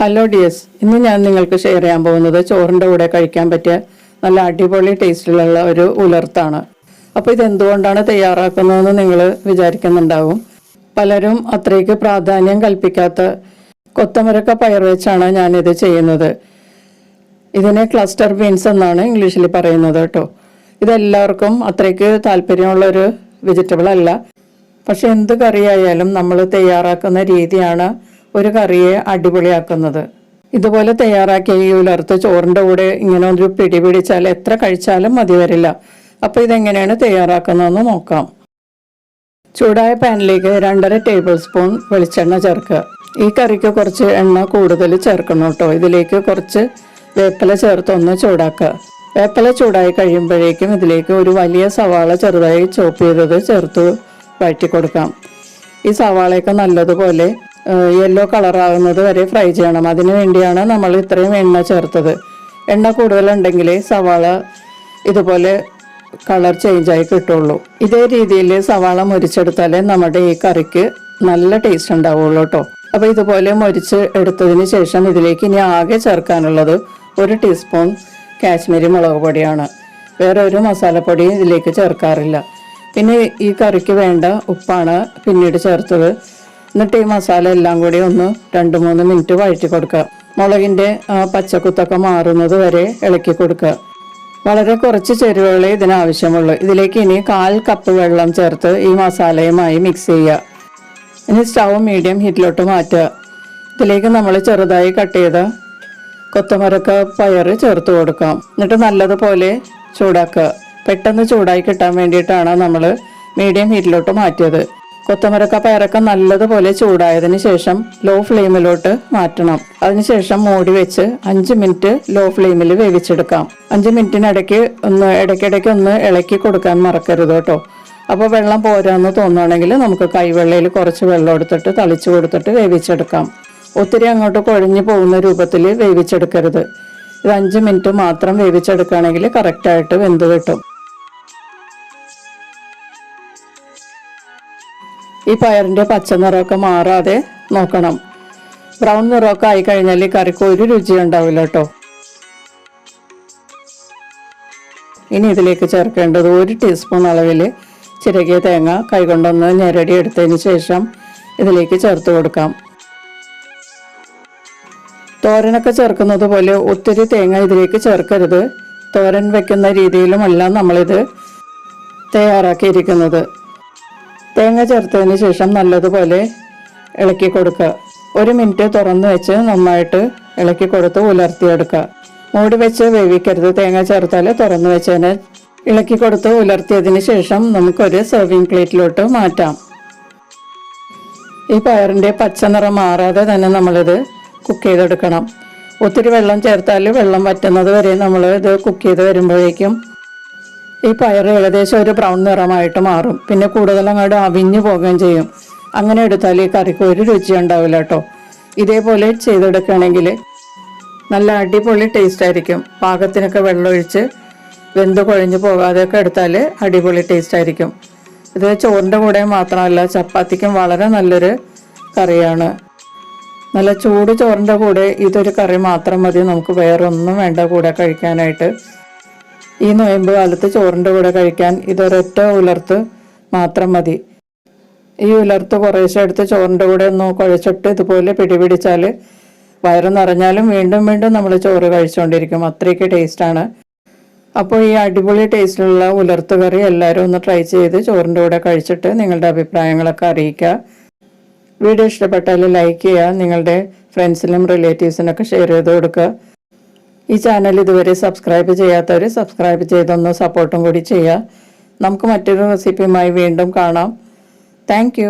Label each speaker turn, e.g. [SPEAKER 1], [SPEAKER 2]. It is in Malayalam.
[SPEAKER 1] ഹലോ ഡിയേഴ്സ് ഇന്ന് ഞാൻ നിങ്ങൾക്ക് ഷെയർ ചെയ്യാൻ പോകുന്നത് ചോറിന്റെ കൂടെ കഴിക്കാൻ പറ്റിയ നല്ല അടിപൊളി ടേസ്റ്റിലുള്ള ഒരു ഉലർത്താണ്. അപ്പോൾ ഇത് എന്തുകൊണ്ടാണ് തയ്യാറാക്കുന്നതെന്ന് നിങ്ങൾ വിചാരിക്കുന്നുണ്ടാവും. പലരും അത്രയ്ക്ക് പ്രാധാന്യം കൽപ്പിക്കാത്ത കൊത്തമരക്ക പയർ വെച്ചാണ് ഞാനിത് ചെയ്യുന്നത്. ഇതിനെ ക്ലസ്റ്റർ ബീൻസ് എന്നാണ് ഇംഗ്ലീഷിൽ പറയുന്നത് കേട്ടോ. ഇതെല്ലാവർക്കും അത്രയ്ക്ക് താല്പര്യമുള്ളൊരു വെജിറ്റബിൾ അല്ല. പക്ഷെ എന്ത് കറിയായാലും നമ്മൾ തയ്യാറാക്കുന്ന രീതിയാണ് ഒരു കറിയെ അടിപൊളിയാക്കുന്നത്. ഇതുപോലെ തയ്യാറാക്കിയ ഈ ഉലർത്ത് ചോറിന്റെ കൂടെ ഇങ്ങനെ ഒരു പിടി പിടിച്ചാൽ എത്ര കഴിച്ചാലും മതി വരില്ല. അപ്പോൾ ഇതെങ്ങനെയാണ് തയ്യാറാക്കുന്നതെന്ന് നോക്കാം. ചൂടായ പാനിലേക്ക് രണ്ടര ടേബിൾ സ്പൂൺ വെളിച്ചെണ്ണ ചേർക്കുക. ഈ കറിക്ക് കുറച്ച് എണ്ണ കൂടുതൽ ചേർക്കണം കേട്ടോ. ഇതിലേക്ക് കുറച്ച് വേപ്പില ചേർത്തൊന്ന് ചൂടാക്കുക. വേപ്പില ചൂടായി കഴിയുമ്പോഴേക്കും ഇതിലേക്ക് ഒരു വലിയ സവാള ചെറുതായി ചോപ്പ് ചെയ്തത് ചേർത്ത് വഴറ്റി കൊടുക്കാം. ഈ സവാളയൊക്കെ നല്ലതുപോലെ യെല്ലോ കളറാകുന്നത് വരെ ഫ്രൈ ചെയ്യണം. അതിനു വേണ്ടിയാണ് നമ്മൾ ഇത്രയും എണ്ണ ചേർത്തത്. എണ്ണ കൂടുതലുണ്ടെങ്കിൽ സവാള ഇതുപോലെ കളർ ചേഞ്ചായി കിട്ടുള്ളൂ. ഇതേ രീതിയിൽ സവാള മുരിച്ചെടുത്താലേ നമ്മുടെ ഈ കറിക്ക് നല്ല ടേസ്റ്റ് ഉണ്ടാവുള്ളൂ കേട്ടോ അപ്പോൾ ഇതുപോലെ മുരിച്ച് എടുത്തതിന് ശേഷം ഇതിലേക്ക് ഇനി ആകെ ചേർക്കാനുള്ളത് ഒരു ടീസ്പൂൺ കാശ്മീരി മുളക് പൊടിയാണ്. വേറെ ഒരു മസാലപ്പൊടിയും ഇതിലേക്ക് ചേർക്കാറില്ല. പിന്നെ ഈ കറിക്ക് വേണ്ട ഉപ്പാണ് പിന്നീട് ചേർത്തത്. എന്നിട്ട് ഈ മസാല എല്ലാം കൂടി ഒന്ന് രണ്ട് മൂന്ന് മിനിറ്റ് വഴറ്റി കൊടുക്കുക. മുളകിന്റെ പച്ചക്കുത്തൊക്കെ മാറുന്നത് വരെ ഇളക്കി കൊടുക്കുക. വളരെ കുറച്ച് ചേരുവകളെ ഇതിനാവശ്യമുള്ളൂ. ഇതിലേക്ക് ഇനി കാൽ കപ്പ് വെള്ളം ചേർത്ത് ഈ മസാലയുമായി മിക്സ് ചെയ്യുക. ഇനി സ്റ്റൗ മീഡിയം ഹീറ്റിലോട്ട് മാറ്റുക. ഇതിലേക്ക് നമ്മൾ ചെറുതായി കട്ട് ചെയ്ത കൊത്തമരക്ക പയർ ചേർത്ത് കൊടുക്കാം. എന്നിട്ട് നല്ലതുപോലെ ചൂടാക്കുക. പെട്ടെന്ന് ചൂടായി കിട്ടാൻ വേണ്ടിയിട്ടാണ് നമ്മൾ മീഡിയം ഹീറ്റിലോട്ട് മാറ്റിയത്. കൊത്തമരക്ക പയറൊക്കെ നല്ലതുപോലെ ചൂടായതിന് ശേഷം ലോ ഫ്ലെയിമിലോട്ട് മാറ്റണം. അതിനുശേഷം മൂടി വെച്ച് അഞ്ച് മിനിറ്റ് ലോ ഫ്ലെയിമിൽ വേവിച്ചെടുക്കാം. അഞ്ച് മിനിറ്റിനിടയ്ക്ക് ഒന്ന് ഇടയ്ക്കിടയ്ക്ക് ഒന്ന് ഇളക്കി കൊടുക്കാൻ മറക്കരുത് കേട്ടോ. അപ്പോൾ വെള്ളം പോരാന്ന് തോന്നുകയാണെങ്കിൽ നമുക്ക് കൈവെള്ളയിൽ കുറച്ച് വെള്ളം എടുത്തിട്ട് തളിച്ചു കൊടുത്തിട്ട് വേവിച്ചെടുക്കാം. ഒത്തിരി അങ്ങോട്ട് കുഴഞ്ഞു പോകുന്ന രൂപത്തിൽ വേവിച്ചെടുക്കരുത്. ഇത് അഞ്ച് മിനിറ്റ് മാത്രം വേവിച്ചെടുക്കുകയാണെങ്കിൽ കറക്റ്റായിട്ട് വെന്ത് കിട്ടും. ഈ പയറിന്റെ പച്ച നിറമൊക്കെ മാറാതെ നോക്കണം. ബ്രൗൺ നിറമൊക്കെ ആയി കഴിഞ്ഞാൽ ഈ കറിക്ക് ഒരു രുചി ഉണ്ടാവില്ല കേട്ടോ. ഇനി ഇതിലേക്ക് ചേർക്കേണ്ടത് ഒരു ടീസ്പൂൺ അളവിൽ ചിരകിയ തേങ്ങ കൈകൊണ്ടൊന്ന് ഞെരടി എടുത്തതിന് ശേഷം ഇതിലേക്ക് ചേർത്ത് കൊടുക്കാം. തോരനൊക്കെ ചേർക്കുന്നത് പോലെ ഒത്തിരി തേങ്ങ ഇതിലേക്ക് ചേർക്കരുത്. തോരൻ വെക്കുന്ന രീതിയിലുമല്ല നമ്മളിത് തയ്യാറാക്കിയിരിക്കുന്നത്. തേങ്ങ ചേർത്തതിന് ശേഷം നല്ലതുപോലെ ഇളക്കി കൊടുക്കുക. ഒരു മിനിറ്റ് തുറന്ന് വെച്ച് നന്നായിട്ട് ഇളക്കി കൊടുത്ത് ഉലർത്തിയെടുക്കുക. മൂടി വെച്ച് വേവിക്കരുത്. തേങ്ങ ചേർത്താൽ തുറന്ന് വെച്ചതിന് ഇളക്കി കൊടുത്ത് ഉലർത്തിയതിന് ശേഷം നമുക്കൊരു സെർവിങ് പ്ലേറ്റിലോട്ട് മാറ്റാം. ഈ പയറിന്റെ പച്ച നിറം മാറാതെ തന്നെ നമ്മളിത് കുക്ക് ചെയ്തെടുക്കണം. ഒത്തിരി വെള്ളം ചേർത്താൽ വെള്ളം വറ്റുന്നത് വരെ നമ്മൾ ഇത് കുക്ക് ചെയ്ത് വരുമ്പോഴേക്കും ഈ പയർ ഏകദേശം ഒരു ബ്രൗൺ നിറമായിട്ട് മാറും. പിന്നെ കൂടുതൽ അങ്ങോട്ട് അവിഞ്ഞു പോകുകയും ചെയ്യും. അങ്ങനെ എടുത്താൽ ഈ കറിക്ക് ഒരു രുചി ഉണ്ടാവില്ല കേട്ടോ. ഇതേപോലെ ചെയ്തെടുക്കുകയാണെങ്കിൽ നല്ല അടിപൊളി ടേസ്റ്റ് ആയിരിക്കും. പാകത്തിനൊക്കെ വെള്ളമൊഴിച്ച് വെന്ത് കുഴഞ്ഞു പോകാതെയൊക്കെ എടുത്താൽ അടിപൊളി ടേസ്റ്റ് ആയിരിക്കും. ഇത് ചോറിന്റെ കൂടെ മാത്രമല്ല ചപ്പാത്തിക്കും വളരെ നല്ലൊരു കറിയാണ്. നല്ല ചൂട് ചോറിന്റെ കൂടെ ഇതൊരു കറി മാത്രം മതി. നമുക്ക് വേറൊന്നും വേണ്ട കൂടെ കഴിക്കാനായിട്ട്. ഈ നോയമ്പ് കാലത്ത് ചോറിന്റെ കൂടെ കഴിക്കാൻ ഇതൊരൊറ്റ ഉലർത്ത് മാത്രം മതി. ഈ ഉലർത്ത് കുറേശ്ശെ എടുത്ത് ചോറിന്റെ കൂടെ ഒന്ന് കുഴച്ചിട്ട് ഇതുപോലെ പിടിപിടിച്ചാൽ വയറ് നിറഞ്ഞാലും വീണ്ടും വീണ്ടും നമ്മൾ ചോറ് കഴിച്ചുകൊണ്ടിരിക്കും അത്രയ്ക്ക് ടേസ്റ്റാണ് അപ്പോൾ ഈ അടിപൊളി ടേസ്റ്റിലുള്ള ഉലർത്ത് കറി എല്ലാവരും ഒന്ന് ട്രൈ ചെയ്ത് ചോറിന്റെ കൂടെ കഴിച്ചിട്ട് നിങ്ങളുടെ അഭിപ്രായങ്ങളൊക്കെ അറിയിക്കുക. വീഡിയോ ഇഷ്ടപ്പെട്ടാൽ ലൈക്ക് ചെയ്യുക നിങ്ങളുടെ ഫ്രണ്ട്സിനും റിലേറ്റീവ്സിനൊക്കെ ഷെയർ ചെയ്ത് കൊടുക്കുക. ഈ ചാനൽ ഇതുവരെ സബ്സ്ക്രൈബ് ചെയ്യാത്തവർ സബ്സ്ക്രൈബ് ചെയ്തൊന്ന് സപ്പോർട്ടും കൂടി ചെയ്യുക. നമുക്ക് മറ്റൊരു റെസിപ്പിയുമായി വീണ്ടും കാണാം. താങ്ക്